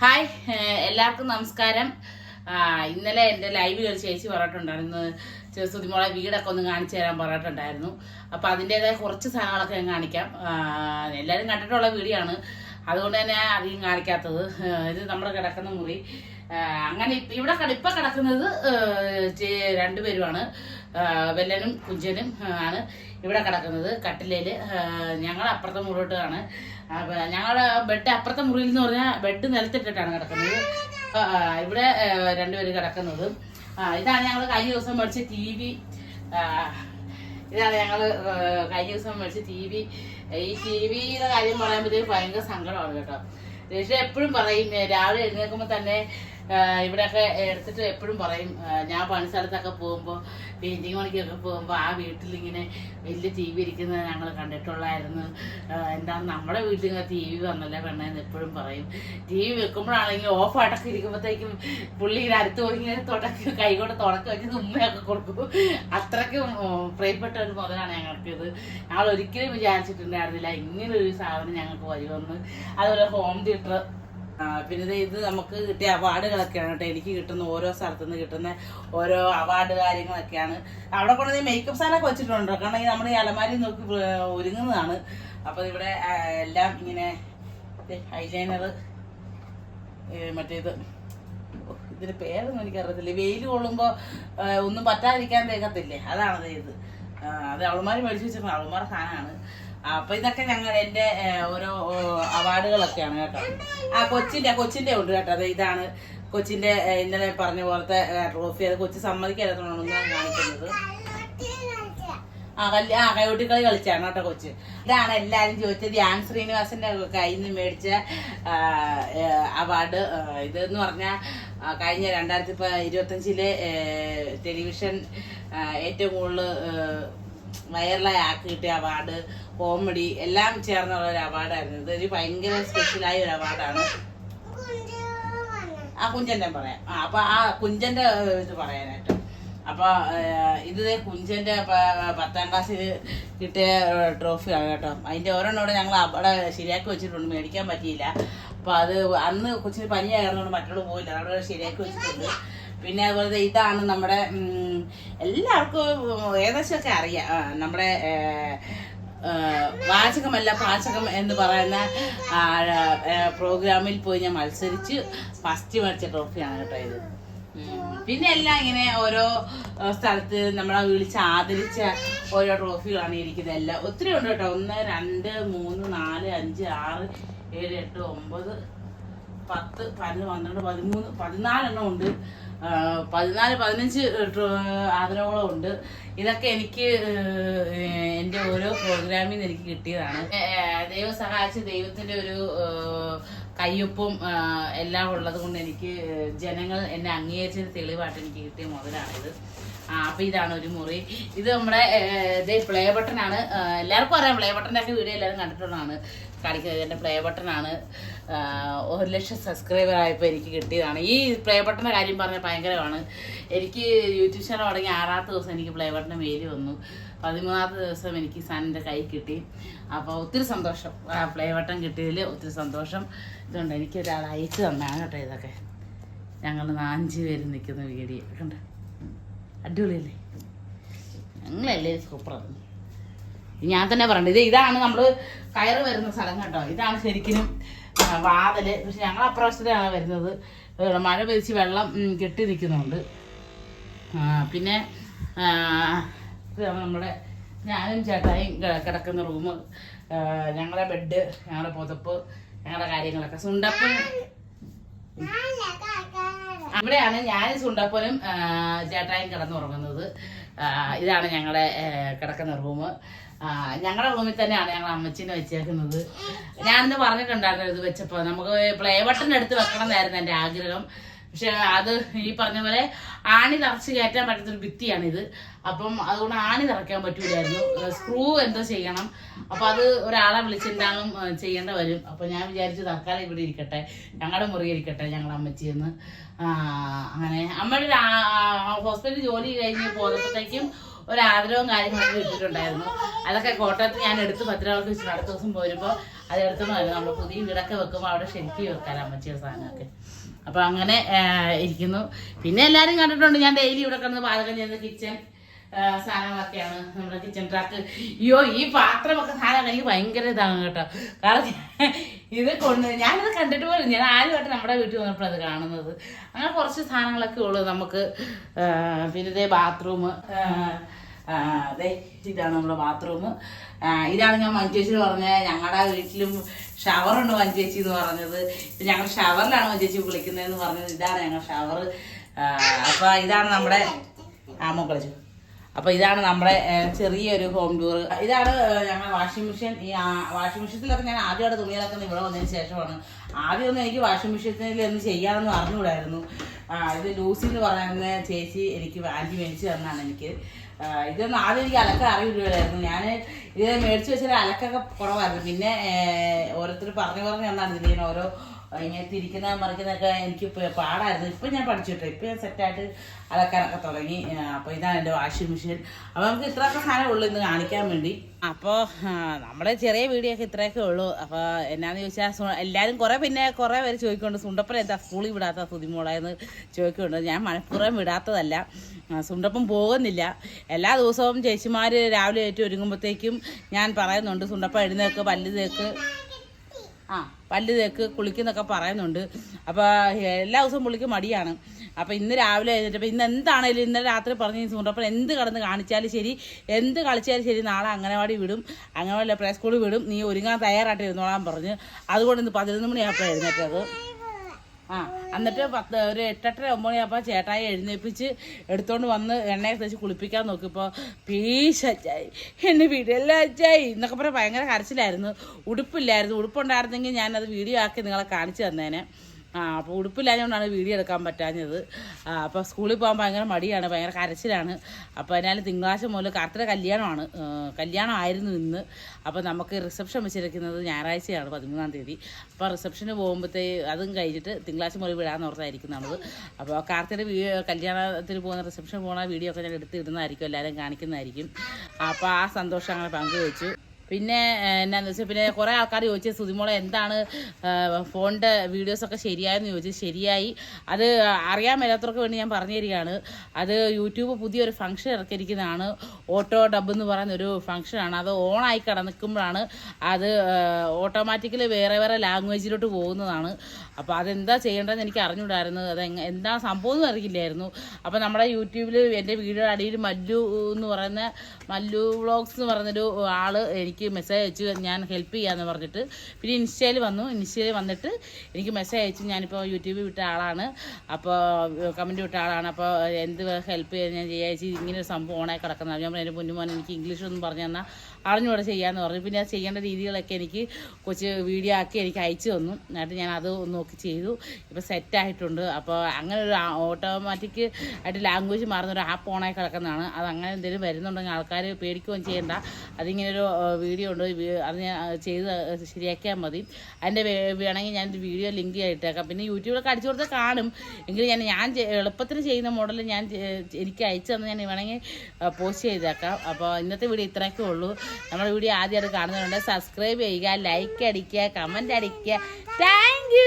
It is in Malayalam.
ഹായ് എല്ലാവർക്കും നമസ്കാരം. ഇന്നലെ എന്റെ ലൈവ് ഒരു ചേച്ചി പറഞ്ഞിട്ടുണ്ടായിരുന്നു സുതിമോളെ വീടൊക്കെ ഒന്ന് കാണിച്ചു തരാൻ പറഞ്ഞിട്ടുണ്ടായിരുന്നു. അപ്പോൾ അതിന്റേതായ കുറച്ച് സാധനങ്ങളൊക്കെ ഞാൻ കാണിക്കാം. എല്ലാവരും കണ്ടിട്ടുള്ള വീഡിയോ ആണ്. അതുകൊണ്ട് തന്നെ അധികം കാണിക്കാത്തത്. ഇത് നമ്മൾ കിടക്കുന്ന മുറി. അങ്ങനെ ഇവിടെ ഇപ്പം കിടക്കുന്നത് രണ്ടുപേരുമാണ് വെല്ലനും കുഞ്ചനും ആണ് ഇവിടെ കിടക്കുന്നത് കട്ടിലയിൽ ഞങ്ങൾ അപ്പുറത്തെ മുറിയിട്ടാണ് ഞങ്ങളുടെ ബെഡ് അപ്പുറത്തെ മുറിയിൽ എന്ന് പറഞ്ഞാൽ ബെഡ് നിലത്തിട്ടിട്ടാണ് കിടക്കുന്നത്. ഇവിടെ രണ്ടുപേരും കിടക്കുന്നത്. ഇതാണ് ഞങ്ങൾ കഴിഞ്ഞ ദിവസം മേടിച്ച ടി വി. ഇതാണ് ഞങ്ങൾ കഴിഞ്ഞ ദിവസം മേടിച്ച ടി വി ഈ ടി വിയുടെ കാര്യം പറയുമ്പോഴത്തേക്ക് ഭയങ്കര സങ്കടമാണ് കേട്ടോ. രക്ഷ എപ്പോഴും പറയും രാവിലെ എഴുന്നേൽക്കുമ്പോൾ തന്നെ ഇവിടെയൊക്കെ എടുത്തിട്ട് എപ്പോഴും പറയും ഞാൻ പണി സ്ഥലത്തൊക്കെ പോകുമ്പോൾ പെയിന്റിങ് പണിക്കൊക്കെ പോകുമ്പോൾ ആ വീട്ടിൽ ഇങ്ങനെ വലിയ ടി വി ഇരിക്കുന്നത് ഞങ്ങൾ കണ്ടിട്ടുള്ളായിരുന്നു. എന്താണ് നമ്മുടെ വീട്ടിൽ ഇങ്ങനെ ടി വി വന്നല്ലേ പെണ്ണെന്ന് എപ്പോഴും പറയും. ടി വി വെക്കുമ്പോഴാണെങ്കിൽ ഓഫ് അടക്കി ഇരിക്കുമ്പോഴത്തേക്കും പുള്ളി ഇങ്ങനെ അടുത്ത് പോയി ഇങ്ങനെ തുടക്കി കൈ കൊണ്ട് തുടക്കി വെച്ച് ഉമ്മയൊക്കെ കൊടുക്കും. അത്രയ്ക്കും പ്രിയപ്പെട്ട ഒരു മുതലാണ് ഞങ്ങൾക്കിത് ഞങ്ങൾ ഒരിക്കലും വിചാരിച്ചിട്ടുണ്ടായിരുന്നില്ല ഇങ്ങനൊരു സാധനം ഞങ്ങൾക്ക് വരുമെന്ന് അതുപോലെ ഹോം തിയേറ്റർ പിന്നെ ഇത് നമുക്ക് കിട്ടിയ അവാർഡുകളൊക്കെയാണ് കേട്ടോ. എനിക്ക് കിട്ടുന്ന ഓരോ സ്ഥലത്തു നിന്ന് കിട്ടുന്ന ഓരോ അവാർഡ് കാര്യങ്ങളൊക്കെയാണ്. അവിടെ കൊണ്ടുവന്ന് മേക്കപ്പ് സാധനമൊക്കെ വെച്ചിട്ടുണ്ട്? കാരണം ഈ നമ്മുടെ ഈ അലമാരി നോക്കി ഒരുങ്ങുന്നതാണ്. അപ്പോൾ ഇവിടെ എല്ലാം ഇങ്ങനെ ഐലൈനർ മറ്റേത് ഇതിന് പേരൊന്നും എനിക്കറിയത്തില്ല. വെയിൽ കൊള്ളുമ്പോൾ ഒന്നും പറ്റാതിരിക്കാൻ തേക്കത്തില്ലേ? അതാണ് ഇത്. അത് അവളുമാർ മേടിച്ച് വെച്ചിട്ടുണ്ട് അവളുമാരുടെ സാധനമാണ്. അപ്പൊ ഇതൊക്കെ ഞങ്ങൾ എന്റെ ഓരോ അവാർഡുകളൊക്കെയാണ് കേട്ടോ. ആ കൊച്ചിന്റെ കൊച്ചിന്റെ ഉണ്ട് കേട്ടോ. അത് ഇതാണ് കൊച്ചിന്റെ ഇന്നലെ പറഞ്ഞ പോലത്തെ ട്രോഫി. അത് കൊച്ചു സമ്മതിക്കാത്തതുകൊണ്ടാണ് ഞാൻ കാണിക്കുന്നത്. ആ കല്യ ആ കൈകൊട്ടിക്കളി കളിച്ചാണ് കേട്ടോ കൊച്ച്. ഇതാണ് എല്ലാരും ചോദിച്ചത് ധ്യാൻ ശ്രീനിവാസന്റെ കയ്യിൽ നിന്ന് മേടിച്ച അവാർഡ്. ഇത് ഇതെന്ന് പറഞ്ഞാൽ കഴിഞ്ഞ രണ്ടായിരത്തി ഇരുപത്തഞ്ചിലെ ടെലിവിഷൻ ഏറ്റവും കൂടുതൽ വൈറലായി ആക്കി കിട്ടിയ അവാർഡ്. കോമഡി എല്ലാം ചേർന്നുള്ള ഒരു അവാർഡായിരുന്നു. ഇതൊരു ഭയങ്കര സ്പെഷ്യലായ ഒരു അവാർഡാണ്. ആ കുഞ്ചന്റെ പറയാം. ആ അപ്പൊ ആ കുഞ്ചന്റെ ഏഹ്, ഇത് പറയാനായിട്ട്. അപ്പൊ ഇത് പ- പത്താം ക്ലാസ്സിൽ കിട്ടിയ ട്രോഫി ട്രോഫിയാണ് കേട്ടോ. അതിന്റെ ഒരെണ്ണോടെ ഞങ്ങൾ അവിടെ ശരിയാക്കി വെച്ചിട്ടുണ്ട്. മേടിക്കാൻ പറ്റിയില്ല. അപ്പൊ അത് അന്ന് കൊച്ചിന് പനിയായിരുന്നോണ്ട് മറ്റുള്ള പോയില്ല. അവിടെ ശരിയാക്കി വെച്ചിട്ടുണ്ട്. പിന്നെ അതുപോലെ ഇതാണ് നമ്മുടെ എല്ലാവർക്കും ഏകദേശമൊക്കെ അറിയാം. നമ്മുടെ വാചകമല്ല പാചകം എന്ന് പറയുന്ന പ്രോഗ്രാമിൽ പോയി ഞാൻ മത്സരിച്ച് ഫസ്റ്റ് മേടിച്ച ട്രോഫിയാണ് കേട്ടോ ഇത്. പിന്നെ എല്ലാം ഇങ്ങനെ ഓരോ സ്ഥലത്ത് നമ്മളെ വിളിച്ച് ആദരിച്ച ഓരോ ട്രോഫികളാണ് ഇരിക്കുന്നത് എല്ലാം ഒത്തിരി ഉണ്ട് കേട്ടോ ഒന്ന് രണ്ട് മൂന്ന് നാല് അഞ്ച് ആറ് ഏഴ് എട്ട് ഒമ്പത് പത്ത് പന്ത്രണ്ട് പതിമൂന്ന് പതിനാലെണ്ണം ഉണ്ട്. പതിനാല് പതിനഞ്ച് ആഗ്രഹങ്ങളും ഉണ്ട്. ഇതൊക്കെ എനിക്ക് എന്റെ ഓരോ പ്രോഗ്രാമിൽ നിന്ന് എനിക്ക് കിട്ടിയതാണ്. ദൈവം സഹായിച്ച് ദൈവത്തിന്റെ ഒരു കയ്യൊപ്പും എല്ലാം ഉള്ളത് കൊണ്ട് എനിക്ക് ജനങ്ങൾ എന്നെ അംഗീകരിച്ച തെളിവായിട്ട് എനിക്ക് കിട്ടിയ മുതലാണിത്. ആ അപ്പൊ ഇതാണ് ഒരു മുറി. ഇത് നമ്മുടെ ഇത് പ്ലേ ബട്ടൺ ആണ്. എല്ലാവർക്കും അറിയാം പ്ലേ ബട്ടന്റെ ഒക്കെ വീഡിയോ എല്ലാവരും കണ്ടിട്ടുള്ളതാണ്. കാണിക്കുന്നത് എന്റെ പ്ലേ ബട്ടൺ ആണ്. ഒരു ലക്ഷം സബ്സ്ക്രൈബർ ആയപ്പോൾ എനിക്ക് കിട്ടിയതാണ്. ഈ പ്ലേ ബട്ടന്റെ കാര്യം പറഞ്ഞാൽ ഭയങ്കരമാണ്. എനിക്ക് യൂട്യൂബ് ചാനൽ തുടങ്ങി ആറാമത്തെ ദിവസം എനിക്ക് പ്ലേ ബട്ടൺ മേൽ വന്നു. പതിമൂന്നാമത്തെ ദിവസം എനിക്ക് സണ്ണിന്റെ കൈ കിട്ടി. അപ്പോൾ ഒത്തിരി സന്തോഷം. പ്ലേ ബട്ടൺ കിട്ടിയതിൽ ഒത്തിരി സന്തോഷം. ഇതുണ്ട്. എനിക്കൊരാൾ അയച്ചു തന്നാണ് കേട്ടോ ഇതൊക്കെ. ഞങ്ങൾ നാഞ്ച് പേര് നിൽക്കുന്ന വീഡിയോ. കണ്ട? അടിപൊളിയല്ലേ? ഞങ്ങളല്ലേ സൂപ്പറാണ് ഞാൻ തന്നെ പറഞ്ഞു ഇത് ഇതാണ് നമ്മൾ കയറ് വരുന്ന സ്ഥലം കേട്ടോ. ഇതാണ് ശരിക്കും വാതൽ. പക്ഷെ ഞങ്ങൾ അപ്രാവശ്യത്തിലാണ് വരുന്നത്. മഴ പെയ്ച്ച് വെള്ളം കെട്ടി നിൽക്കുന്നുണ്ട്. പിന്നെ നമ്മുടെ ഞാനും ചേട്ടായും കിടക്കുന്ന റൂം ഞങ്ങളുടെ ബെഡ് ഞങ്ങളുടെ പുതപ്പ് ഞങ്ങളുടെ കാര്യങ്ങളൊക്കെ. സുണ്ടപ്പൻ അവിടെയാണ് ഞാൻ സുണ്ടപ്പനും ചേട്ടായും കിടന്നുറങ്ങുന്നത്. ഇതാണ് ഞങ്ങളുടെ കിടക്കുന്ന റൂം ഞങ്ങളുടെ റൂമിൽ തന്നെയാണ് ഞങ്ങൾ അമ്മച്ചിനെ വെച്ചേക്കുന്നത്. ഞാനിന്ന് പറഞ്ഞിട്ടുണ്ടായിരുന്നു ഇത് വെച്ചപ്പോൾ. നമുക്ക് പ്ലേ ബട്ടൺ എടുത്ത് വെക്കണം എന്നായിരുന്നു എന്റെ ആഗ്രഹം. പക്ഷെ അത് ഈ പറഞ്ഞ പോലെ ആണി തറച്ച് കയറ്റാൻ പറ്റത്തൊരു ഭിത്തിയാണിത്. അപ്പം അതുകൊണ്ട് ആണി തറയ്ക്കാൻ പറ്റൂലായിരുന്നു. സ്ക്രൂ എന്തോ ചെയ്യണം. അപ്പം അത് ഒരാളെ വിളിച്ചിട്ടുണ്ടാകും ചെയ്യേണ്ട വരും. അപ്പം ഞാൻ വിചാരിച്ചു തൽക്കാലം ഇവിടെ ഇരിക്കട്ടെ. ഞങ്ങളുടെ മുറി ഇരിക്കട്ടെ ഞങ്ങളുടെ അമ്മച്ചിന്ന് അങ്ങനെ. അമ്മയുടെ ഹോസ്പിറ്റലിൽ ജോലി കഴിഞ്ഞ് പോന്നപ്പോഴത്തേക്കും ഒരു ആദരവും കാര്യങ്ങളൊക്കെ ഇട്ടിട്ടുണ്ടായിരുന്നു അതൊക്കെ കോട്ടയത്ത് ഞാൻ എടുത്ത് പത്തിരാൾക്ക് വെച്ച് അടുത്ത ദിവസം പോരുമ്പോൾ അത് എടുത്തുകൊണ്ട് നമ്മൾ പുതിയ വീടൊക്കെ വെക്കുമ്പോൾ അവിടെ ഷെൽഫി വെക്കാൻ അമ്മച്ചിയുടെ സാധനമൊക്കെ. അപ്പൊ അങ്ങനെ ഇരിക്കുന്നു. പിന്നെ എല്ലാരും കണ്ടിട്ടുണ്ട് ഞാൻ ഡെയിലി ഇവിടെ കിടന്ന് പാചകം ചെയ്യുന്ന കിച്ചൺ സാധനങ്ങളൊക്കെയാണ്. നമ്മുടെ കിച്ചൺ ട്രാക്ക് അയ്യോ ഈ പാത്രമൊക്കെ സാധനം എനിക്ക് ഭയങ്കര ഇതാണ് കേട്ടോ. കാരണം ഇത് കൊണ്ട് ഞാനിത് കണ്ടിട്ട് പോലും ഞാൻ ആദ്യമായിട്ട് നമ്മുടെ വീട്ടിൽ വന്നപ്പോൾ അത് കാണുന്നത്. അങ്ങനെ കുറച്ച് സാധനങ്ങളൊക്കെ ഉള്ളു നമുക്ക്. പിന്നെ ഇതേ ബാത്റൂം അതെ ഇതാണ് നമ്മുടെ ബാത്റൂം ഇതാണ് ഞാൻ മഞ്ചേച്ചി പറഞ്ഞ ഞങ്ങളുടെ വീട്ടിലും ഷവറുണ്ട് മഞ്ചേച്ചി എന്ന് പറഞ്ഞത്. ഞങ്ങൾ ഷവറിലാണ് മഞ്ചേച്ചി കുളിക്കുന്നതെന്ന് പറഞ്ഞത്. ഇതാണ് ഞങ്ങൾ ഷവർ അപ്പൊ ഇതാണ് നമ്മുടെ ആ കളിച്ചു അപ്പൊ ഇതാണ് നമ്മുടെ ചെറിയൊരു ഹോം ടൂർ. ഇതാണ് ഞങ്ങളുടെ വാഷിംഗ് മെഷീൻ. ഈ വാഷിംഗ് മെഷീനിലൊക്കെ ഞാൻ ആദ്യമായിട്ട് തുണികളൊക്കെ ഇവിടെ വന്നതിന് ശേഷമാണ്. ആദ്യമൊന്നും എനിക്ക് വാഷിംഗ് മെഷീനിൽ ഒന്ന് ചെയ്യാമെന്ന് അറിഞ്ഞുകൂടായിരുന്നു. ഇത് ലൂസി എന്ന് പറയുന്ന ചേച്ചി എനിക്ക് ആന്റി മേടിച്ച് തന്നാണ് എനിക്ക്. ഇതൊന്നും ആദ്യം എനിക്ക് അലക്ക അറിയില്ലായിരുന്നു. ഞാൻ ഇത് മേടിച്ച് വെച്ചാൽ അലക്കൊക്കെ കുറവായിരുന്നു. പിന്നെ ഓരോരുത്തർ പറഞ്ഞു പറഞ്ഞു തന്നാണ് ഇതിങ്ങനെ ഓരോ ഇങ്ങനെ തിരിക്കുന്ന മറിക്കുന്നൊക്കെ എനിക്ക് പാടായിരുന്നു. ഇപ്പം ഞാൻ പഠിച്ചിട്ടോ. ഇപ്പം ഞാൻ സെറ്റായിട്ട് അലക്കാനൊക്കെ തുടങ്ങി. അപ്പോൾ ഇതാണ് എന്റെ വാഷിംഗ് മെഷീൻ. അപ്പോൾ നമുക്ക് ഇത്രയൊക്കെ സാധനം ഉള്ളൂ ഇന്ന് കാണിക്കാൻ വേണ്ടി. അപ്പോൾ നമ്മുടെ ചെറിയ വീഡിയോ ഒക്കെ ഇത്രയൊക്കെ ഉള്ളൂ. അപ്പോൾ എന്നാന്ന് ചോദിച്ചാൽ എല്ലാവരും കുറേ പിന്നെ കുറേ പേര് ചോദിക്കുന്നുണ്ട്. സുണ്ടപ്പൻ എന്താ സ്കൂളിൽ വിടാത്ത സുതിമോളായെന്ന് ചോദിക്കുന്നുണ്ട്. ഞാൻ മനഃപൂർവം വിടാത്തതല്ല. സുണ്ടപ്പം പോകുന്നില്ല. എല്ലാ ദിവസവും ചേച്ചിമാർ രാവിലെ ഏറ്റവും ഒരുങ്ങുമ്പോഴത്തേക്കും ഞാൻ പറയുന്നുണ്ട് സുണ്ടപ്പം എഴുന്നേക്ക് പല്ല് തേക്ക്. ആ. പല്ല് തേക്ക് കുളിക്കുന്നൊക്കെ പറയുന്നുണ്ട്. അപ്പോൾ എല്ലാ ദിവസവും പുള്ളിക്ക് മടിയാണ്. അപ്പോൾ ഇന്ന് രാവിലെ എഴുന്നേറ്റപ്പോൾ ഇന്ന് എന്താണേലും ഇന്നലെ രാത്രി പറഞ്ഞ് സൂണ്ടപ്പോൾ എന്ത് കടന്ന് കാണിച്ചാലും ശരി എന്ത് കളിച്ചാലും ശരി നാളെ അംഗനവാടി വിടും. അംഗനവാടി പ്ലേ സ്കൂളിൽ വിടും. നീ ഒരുങ്ങാൻ തയ്യാറായിട്ട് ഇരുന്നോളാൻ പറഞ്ഞ്. അതുകൊണ്ട് ഇന്ന് പതിനൊന്ന് മണിയായപ്പോൾ എഴുന്നേറ്റത്. ആ എന്നിട്ട് പത്ത് ഒരു എട്ടെട്ടര ഒമ്പത് മണിയാകുമ്പോൾ ചേട്ടായി എഴുന്നേൽപ്പിച്ച് എടുത്തോണ്ട് വന്ന് എണ്ണയെ തേച്ച് കുളിപ്പിക്കാൻ നോക്കിയപ്പോൾ പീശ അച്ചായി എന്നെ വീടില്ല അച്ചായി എന്നൊക്കെ പറഞ്ഞാൽ ഭയങ്കര കരച്ചിലായിരുന്നു. ഉടുപ്പില്ലായിരുന്നു. ഉടുപ്പുണ്ടായിരുന്നെങ്കിൽ ഞാനത് വീഡിയോ ആക്കി നിങ്ങളെ കാണിച്ചു തന്നേനെ. ആ അപ്പോൾ ഉടുപ്പില്ലാഞ്ഞുകൊണ്ടാണ് വീഡിയോ എടുക്കാൻ പറ്റാഞ്ഞത്. അപ്പോൾ സ്കൂളിൽ പോകാൻ ഭയങ്കര മടിയാണ് ഭയങ്കര കരച്ചിലാണ്. അപ്പോൾ അതിനാൽ തിങ്കളാഴ്ച മുതൽ കാർത്തിക കല്യാണമാണ്. കല്യാണമായിരുന്നു ഇന്ന്. അപ്പോൾ നമുക്ക് റിസപ്ഷൻ വെച്ചിരിക്കുന്നത് ഞായറാഴ്ചയാണ് പതിമൂന്നാം തീയതി. അപ്പോൾ റിസപ്ഷന് പോകുമ്പോഴത്തേ അതും കഴിഞ്ഞിട്ട് തിങ്കളാഴ്ച മുതൽ വിടാന്ന് നമ്മൾ അപ്പോൾ കാർത്തിയുടെ വീ കല്യാണത്തിന് പോകുന്ന റിസപ്ഷൻ പോകുന്ന വീഡിയോ ഒക്കെ ഞാൻ എടുത്ത് ഇടുന്നതായിരിക്കും എല്ലാവരും കാണിക്കുന്നതായിരിക്കും. അപ്പോൾ ആ സന്തോഷം അങ്ങനെ പങ്കുവെച്ചു. പിന്നെ എന്നാന്ന് വെച്ചാൽ പിന്നെ കുറേ ആൾക്കാർ ചോദിച്ചത് സുതിമോളെ എന്താണ് ഫോണിന്റെ വീഡിയോസൊക്കെ ശരിയായെന്ന് ചോദിച്ചത് ശരിയായി. അത് അറിയാൻ മേലാത്തവർക്ക് വേണ്ടി ഞാൻ പറഞ്ഞു തരികയാണ്. അത് യൂട്യൂബ് പുതിയൊരു ഫംഗ്ഷൻ ഇറക്കിയിരിക്കുന്നതാണ്. ഓട്ടോ ഡബ് എന്ന് പറയുന്ന ഒരു ഫംഗ്ഷനാണ് അത് ഓണായി കിടന്നിക്കുമ്പോഴാണ് അത് ഓട്ടോമാറ്റിക്കലി വേറെ വേറെ ലാംഗ്വേജിലോട്ട് പോകുന്നതാണ്. അപ്പോൾ അതെന്താ ചെയ്യേണ്ടതെന്ന് എനിക്ക് അറിഞ്ഞൂടായിരുന്നു അത് എന്താ സംഭവം എന്ന് അറിയില്ലായിരുന്നു. അപ്പോൾ നമ്മുടെ യൂട്യൂബിൽ എന്റെ വീഡിയോ അടിയിൽ മല്ലു എന്ന് പറയുന്ന മല്ലു വ്ളോഗ്സ് എന്ന് പറയുന്നൊരു ആൾ എനിക്ക് മെസ്സേജ് അയച്ചു ഞാൻ ഹെൽപ്പ് ചെയ്യാമെന്ന് പറഞ്ഞിട്ട്. പിന്നെ ഇൻസ്റ്റയിൽ വന്നു. ഇൻസ്റ്റയിൽ വന്നിട്ട് എനിക്ക് മെസ്സേജ് അയച്ചു ഞാനിപ്പോൾ യൂട്യൂബിൽ വിട്ട ആളാണ്. അപ്പോൾ കമന്റ് വിട്ട ആളാണ്. അപ്പോൾ എന്ത് ഹെൽപ്പ് ചെയ്യാൻ ഞാൻ ചേച്ചി ഇങ്ങനെ ഒരു സംഭവം ഓണായി കിടക്കുന്നത്. ഞാൻ എന്റെ പൊന്നുമോൻ എനിക്ക് ഇംഗ്ലീഷൊന്നും പറഞ്ഞു തന്നാൽ അറിഞ്ഞൂടെ ചെയ്യാമെന്ന് പറഞ്ഞു. പിന്നെ ചെയ്യേണ്ട രീതികളൊക്കെ എനിക്ക് കൊച്ച് വീഡിയോ ആക്കി എനിക്ക് അയച്ചു തന്നു. എന്നിട്ട് ഞാൻ അത് നോക്കി ചെയ്തു. ഇപ്പോൾ സെറ്റായിട്ടുണ്ട് അപ്പോൾ അങ്ങനെ ഒരു ഓട്ടോമാറ്റിക് ആയിട്ട് ലാംഗ്വേജ് മാറുന്ന ഒരു ആപ്പ് ഓണായി കിടക്കുന്നതാണ്. അത് അങ്ങനെ എന്തെങ്കിലും വരുന്നുണ്ടെങ്കിൽ ആൾക്കാർ പേടിക്കുകയും ചെയ്യേണ്ട. അതിങ്ങനെ ഒരു വീഡിയോ ഉണ്ട്. അത് ഞാൻ ചെയ്ത് ശരിയാക്കിയാൽ മതി. അതിന്റെ വേണമെങ്കിൽ ഞാൻ വീഡിയോ ലിങ്ക് ആയിട്ടേക്കാം പിന്നെ യൂട്യൂബിലൊക്കെ അടിച്ചു കൊടുത്താൽ കാണും. എങ്കിലും ഞാൻ ഞാൻ എളുപ്പത്തിന് ചെയ്യുന്ന മോഡൽ ഞാൻ എനിക്ക് അയച്ചു തന്നെ ഞാൻ വേണമെങ്കിൽ പോസ്റ്റ് ചെയ്തേക്കാം. അപ്പോൾ ഇന്നത്തെ വീഡിയോ ഇത്രയൊക്കെ ഉള്ളൂ. നമ്മുടെ വീഡിയോ ആദ്യമായിട്ട് കാണുന്നവരുണ്ട് സബ്സ്ക്രൈബ് ചെയ്യുക ലൈക്ക് അടിക്കുക കമന്റ് അടിക്കുക. താങ്ക്